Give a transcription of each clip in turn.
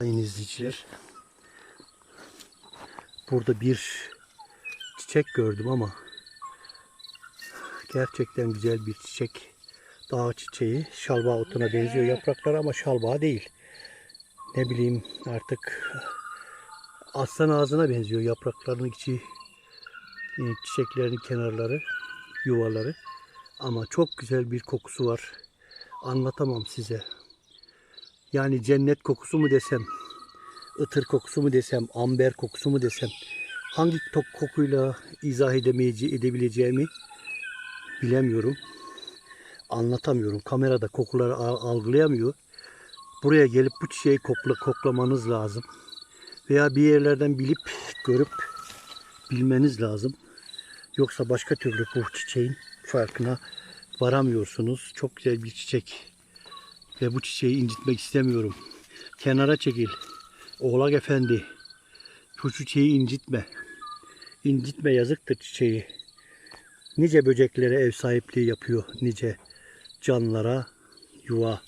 Sayın izleyiciler. Burada bir çiçek gördüm ama gerçekten güzel bir çiçek. Dağ çiçeği. Şalbağ otuna benziyor yaprakları ama şalbağ değil. Ne bileyim artık aslan ağzına benziyor yapraklarının içi e, çiçeklerin kenarları yuvaları ama çok güzel bir kokusu var anlatamam size yani cennet kokusu mu desem, ıtır kokusu mu desem, amber kokusu mu desem, hangi tok kokuyla izah edemeyece edebileceğimi bilemiyorum. Anlatamıyorum. Kamerada kokuları al- algılayamıyor. Buraya gelip bu çiçeği kokla, koklamanız lazım. Veya bir yerlerden bilip, görüp bilmeniz lazım. Yoksa başka türlü bu çiçeğin farkına varamıyorsunuz. Çok güzel bir çiçek. Ve bu çiçeği incitmek istemiyorum. Kenara çekil. Oğlak efendi. Bu çiçeği incitme. İncitme yazıktır çiçeği. Nice böceklere ev sahipliği yapıyor. Nice canlılara yuva.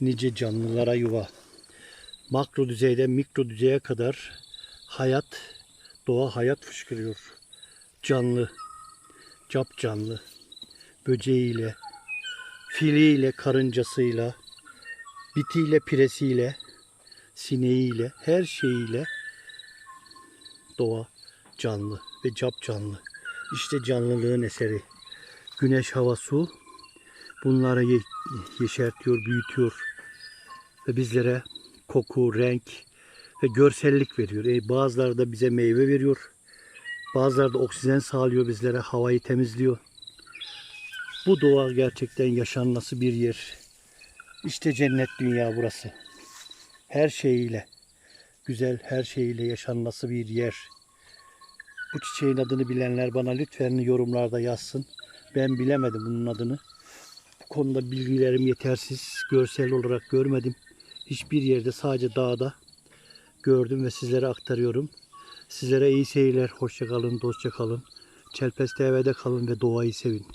Nice canlılara yuva. Makro düzeyden mikro düzeye kadar hayat, doğa hayat fışkırıyor. Canlı, cap canlı, böceğiyle, filiyle, karıncasıyla, bitiyle, piresiyle, sineğiyle, her şeyiyle doğa canlı ve cap canlı. İşte canlılığın eseri. Güneş, hava, su bunları ye- yeşertiyor, büyütüyor ve bizlere koku, renk ve görsellik veriyor. E, bazıları da bize meyve veriyor. Bazıları da oksijen sağlıyor bizlere, havayı temizliyor. Bu doğa gerçekten yaşanması bir yer. İşte cennet dünya burası. Her şeyiyle, güzel her şeyiyle yaşanması bir yer. Bu çiçeğin adını bilenler bana lütfen yorumlarda yazsın. Ben bilemedim bunun adını. Bu konuda bilgilerim yetersiz. Görsel olarak görmedim. Hiçbir yerde sadece dağda gördüm ve sizlere aktarıyorum. Sizlere iyi seyirler. Hoşça kalın, dostça kalın. Çelpes TV'de kalın ve doğayı sevin.